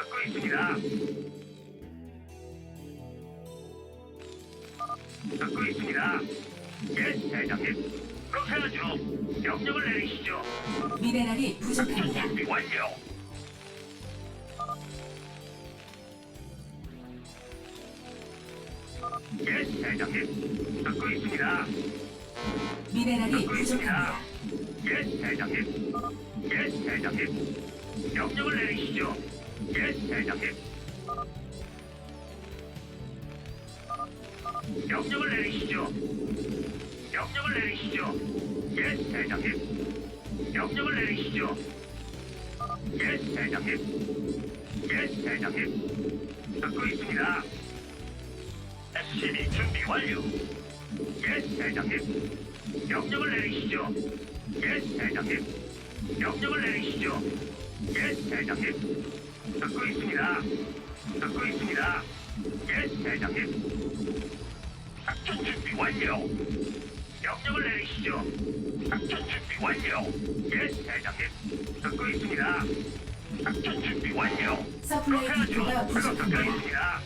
듣고 있습니다. 듣고 있습니다. 예, 대장님. 그렇게 하죠. 명령을 내리시죠. 미네랄이 부족합니다. 준비 완료. 예, 대장님. 듣고 있습니다. 미네랄이 듣고 있습니다. 부족합니다. 예, 대장님. 예, 대장님. 명령을 내리시죠. 예, 대장님. 명령을 내리시죠. 명령을 내리시죠. 예, 대장님. 명령을 내리시죠. 예, 대장님. 예, 대장님. 듣고 있습니다. SCB 준비 완료. 예, 대장님. 명령을 내리시죠. 예, 대장님. 명령을 내리시죠. 예, 대장님. 듣고 있습니다. 듣고 있습니다. 예, 대장님. 작전 준비 완료. 명령을 내리시죠. 작전 준비 완료. 예, 대장님. 듣고 있습니다. 작전 준비 완료. 서플라이. 디포가 부족합니다.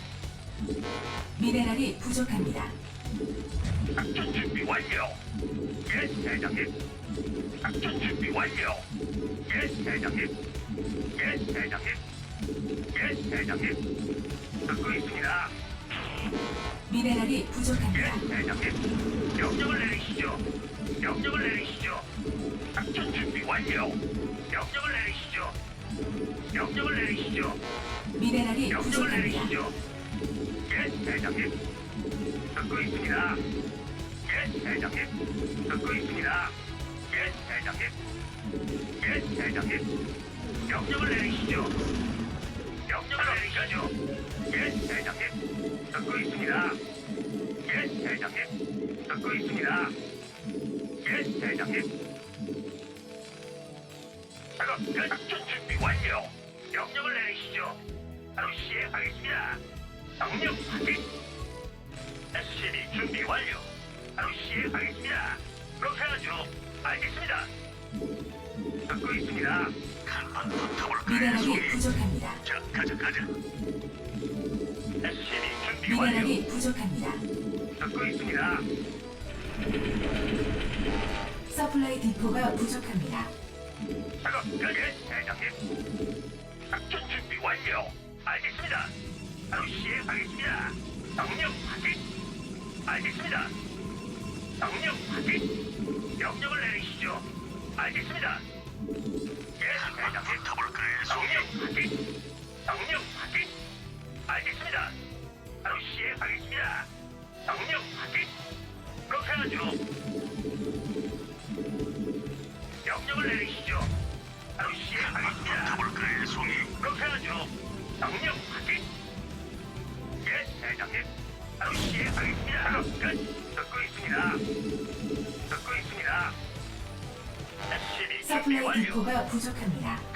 미네랄이 부족합니다. 작전 준비 완료. 예, 대장님. 작전 준비 완료. 예, 대장님. 예, 대장님. 예, 대장님. 듣고 있습니다. 미네랄이 예, 부족합니다. 대장님. 명령을 내리시죠. 명령을 내리시죠. 작전 준비 완료. 명령을 내리시죠. 명령을 내리시죠. 미네랄이 명령을 부족합니다. 내리시죠. 예, 대장님. 듣고 있습니다. 예, 대장님. 듣고 있습니다. 예, 대장님. 예, 대장님. 명령을 내리시죠. 내리시죠. 예, 대장님. 듣고 있습니다. 예, 대장님. 듣고 있습니다. 예, 대장님. 작업 끝. 작전 준비 완료. 명령을 내리시죠. 바로 시행하겠습니다. 명령 확인. SCB 준비 완료. 바로 시행하겠습니다. 그렇게 하죠. 알겠습니다. 듣고 있습니다. 간판 붙어볼까요, 미네랄이? 부족합니다. 자, 가자, 가자. SCB 준비 완료. 미네랄이 부족합니다. 듣고 있습니다. 서플라이 디포가 부족합니다. 작업 끝. 예, 대장님. 작전 준비 완료. 알겠습니다. 바로 시행하겠습니다. 명령 확인. 알겠습니다. 명령 확인. 명령을 내리시죠. 알겠습니다. 예, 대장님. 명령 확인. 명령 확인. 알겠습니다. 바로 시행하겠습니다. 명령 확인. 그렇게 하죠. 명령을 내리시죠. 바로 시행하겠습니다. 볼까요, 송이? 그렇게 하죠. 명령 확인. 예, 대장님. 바로 시행하겠습니다. 끝. 듣고 있습니다. 듣고 있습니다. SCB 준비 서플라이 완료. 디포가 부족합니다.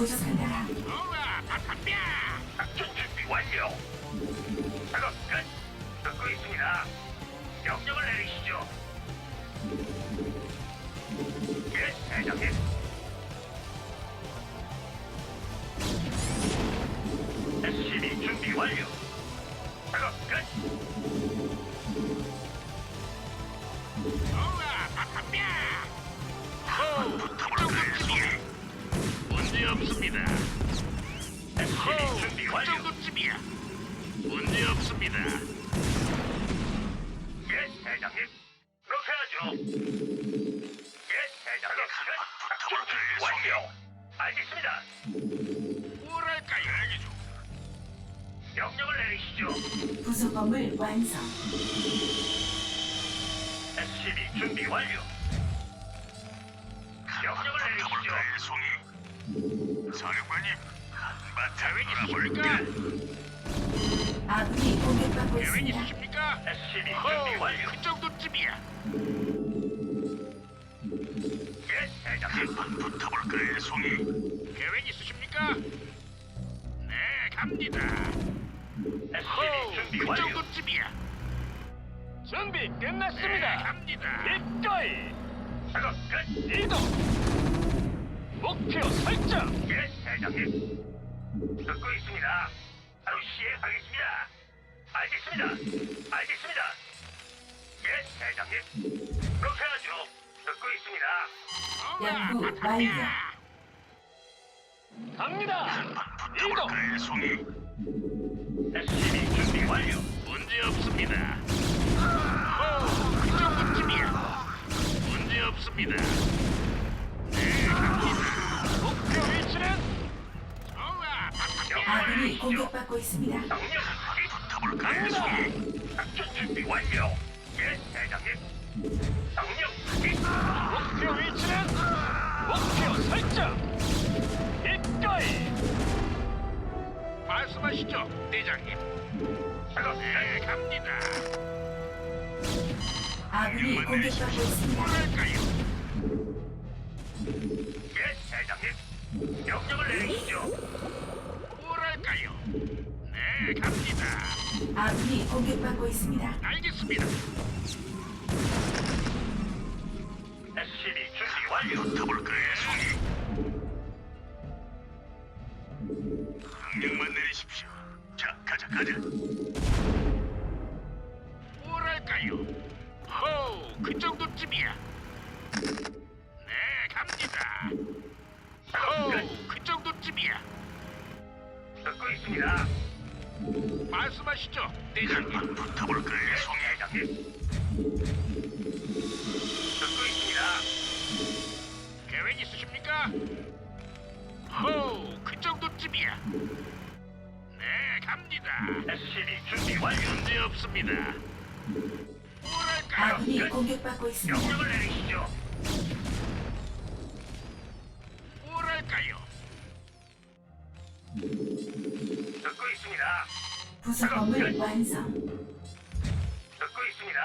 부족합니다. 우와! 작전 준비 완료. 작업 끝. 듣고 있습니다. 명령을 내리시죠. 예, 대장님. SCB 준비 완료. 명령을 내리시죠. 송이. 사령관님, 한바탕 놀아볼까? 아군이 공격받고 계획 있습니다. 있으십니까? SCB 준비 완료. 그 정도쯤이야. 예, 대장님. 한번 붙어볼까요, 송이? 계획 있으십니까? 네, 갑니다. SCB 준비 그 완료. 정도쯤이야. 준비 끝났습니다. 네, 갑니다. 기꺼이 작업 끝. 이동. 목표 설정. 예, 대장님. 듣고 있습니다. 바로 시행하겠습니다. 알겠습니다. 알겠습니다. 예, 대장님. 그렇게 하죠. 듣고 있습니다. 연구 완료. 갑니다. 이동. 송이. SCB 준비 완료. 문제 없습니다. 호, 그 정도쯤이야. 문제 없습니다. 네, 갑니다. 목표 위치는 좋아. 아군이 공격받고 있습니다. 명령 확인. 갑니다. 작전 준비 완료. 예, 아군이 공격받고 있습니다. 예, 대장님. 명령을 내리시죠. 뭐랄까요? 네, 갑니다. 아군이 공격받고 있습니다. 알겠습니다. SCB 준비 완료. 더블 그레이 송이. 명령만 내리십시오. 자, 가자, 가자. 듣고 있습니다. 말씀하시죠, 대장님. 붙어볼 거예요, 송 대장님. 듣고 있습니다. 계획 있으십니까? 호, 그 정도쯤이야. 네, 갑니다. SCB 준비 완료. 문제 없습니다. 뭐랄까요? 아군이 공격받고 있습니다. 명령을 내리시죠. 뭐랄까요? 듣고 있습니다. 부속건물 완성. 듣고 있습니다.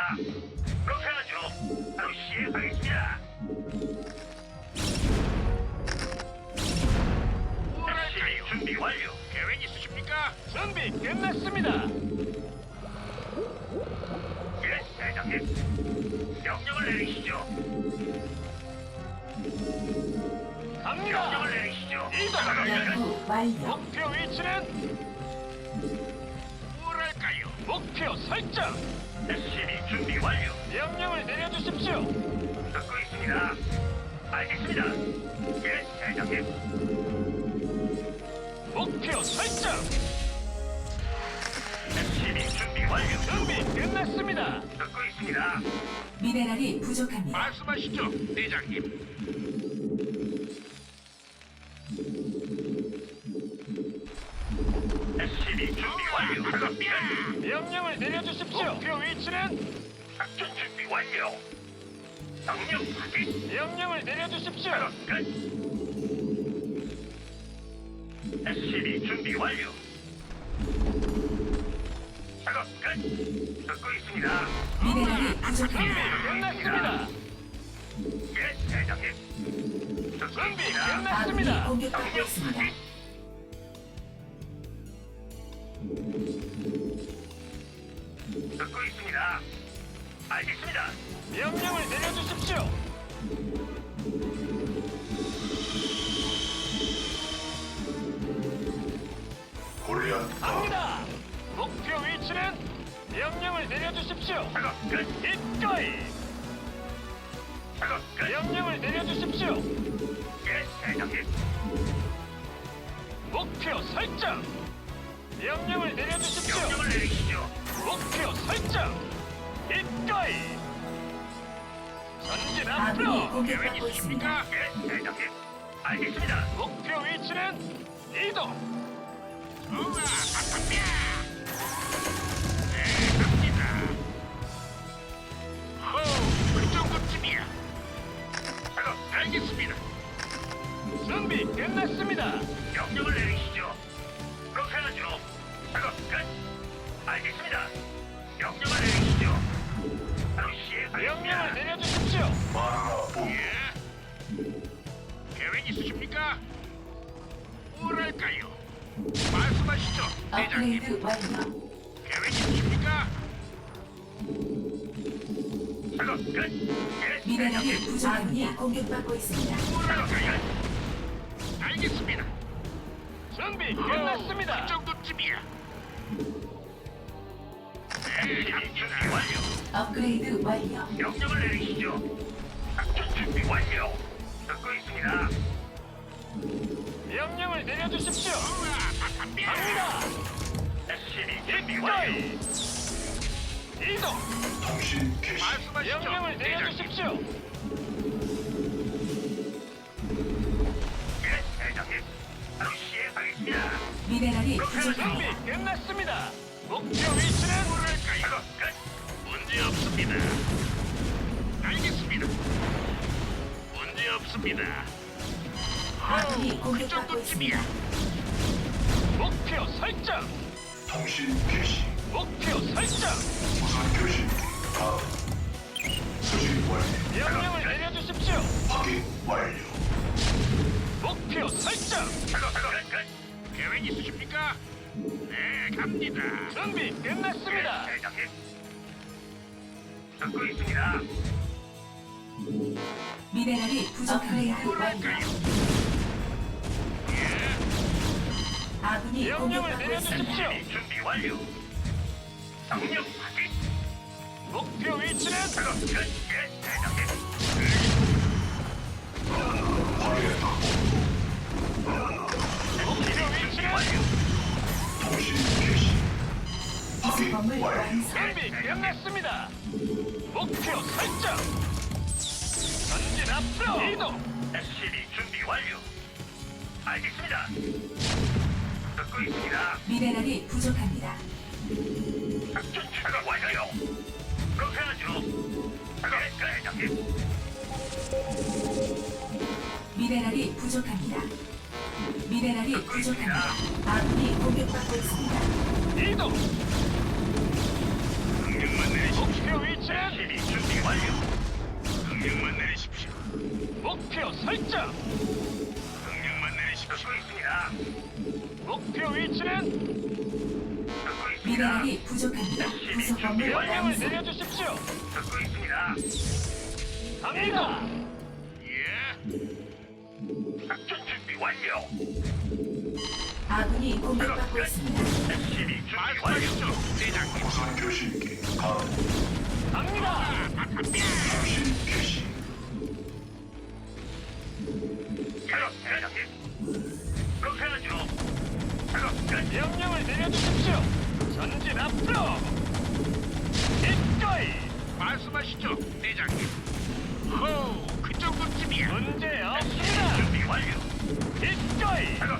그렇게 하죠. 바로 시행하겠습니다. SCB 준비 완료. 계획 있으십니까? 준비 끝났습니다. 예, 대장님. 명령을 내리시죠. 갑니다. 명령을 내리시죠. 이동. 연구 완료. 목표 위치는 뭐랄까요? 목표 설정. SCB 준비 완료. 명령을 내려주십시오. 듣고 있습니다. 알겠습니다. 예, 대장님. 목표 설정. SCB 준비 완료. 준비 끝났습니다. 듣고 있습니다. 미네랄이 부족합니다. 말씀하시죠, 대장님. 위치는 작전 준비 완료. 명령 확인. 명령을 내려주십시오. 끝. SCB 준비 완료. 작업 끝. 듣고 있습니다. 미네랄이 준비 부족합니다. 끝났습니다. 예, 대장님. 듣고 준비 있습니다. 아군이 끝났습니다. 공격받고 명령 있습니다. 확인. 듣고 있습니다. 알겠습니다. 명령을 내려주십시오. 골리앗 갑니다. 목표 위치는 명령을 내려주십시오. 작업 끝. 기꺼이 작업 끝. 명령을 내려주십시오. 예, 대장님. 목표 설정. 명령을 내려주십시오. 명령을 내리시죠. 목표 설정. 아군이 앞으로. 계획 공격받고 있습니다. 있으십니까? 예, 대장님. 알겠습니다. 목표 위치는 이동. 우와, 바탕뼈. 네, 갑니다. 호, 그 정도쯤이야. 작업 알겠습니다. 준비 끝났습니다. 명령을 내리시죠. 대장. 계획 있으십니까? 작업 끝. 예, 미네랄이 대장님. 부족합니다. 공격받고 있습니다. 작업 끝. 알겠습니다. 준비 끝났습니다. 그 정도쯤이야. 네, 준비 완료. 업그레이드 완료. 명령을 내리시죠. 작전 준비 완료. 듣고 있습니다. 명령을 내려주십시오. 갑니다. 준비. 이동. 통신 개시 말씀하시죠. 명령을 내려주십시오. 예, 대장님. 바로 시행하겠습니다. 미네랄이 준비 부족합니다. 끝났습니다. 목표 위치는 뭐랄까요? 끝. 문제 없습니다. 알겠습니다. 문제 없습니다. 아군이 그 공격받고 있습니다. 정도쯤이야. 목표 설정. 통신 개시 목표 설정. 무선 교신기 가동 수신 완료 명령을 내려주십시오. 확인 완료 목표 설정. 작업 작업 끝. 계획 있으십니까? 네, 갑니다. 준비 끝났습니다. 예, 대장님. 듣고 있습니다. 미네랄이 부족합니다. 완료. 아군이 명령을 공격받고 있습니다. 내려주십시오. 준비 완료. 명령 확인. 목표 위치는 작업 끝. 예, 대장님. 목표 준비 위치는 완료. 통신 개시 완료 완성. 준비 끝났습니다. 목표 설정. 전진 앞으로 이동. SCB 준비 완료. 알겠습니다. 듣고 있습니다. 미네랄이 부족합니다. 작전 준비 완료. 그렇게 하죠. 작업 끝, 대장님. 미네랄이 부족합니다. 미네랄이 부족합니다. 아군이 공격받고 있습니다. 이동. 능력만 내리십시오. 목표 위치는 SCB 준비 완료. 능력만 내리십시오. 목표 설정. 능력만 내리십시오. 듣고 있습니다. 목표 위치는 듣고 있습니다. 미네랄이 부족합니다. 부속 건물 명령을 완성. 내려주십시오. 듣고 있습니다. 갑니다. 예. 작전 준비 완료. 아군이 공격받고 있습니다. SCB 준비 완료. 대장님. 무선 교신기 가동 갑니다. 통신 개시 작업 대장님. 명령을 내려주십시오. 전진 앞으로. 기꺼이 말씀하시죠, 대장님. 호, 그 정도쯤이야. 문제 없습니다. 준비 완료. 기꺼이. 바로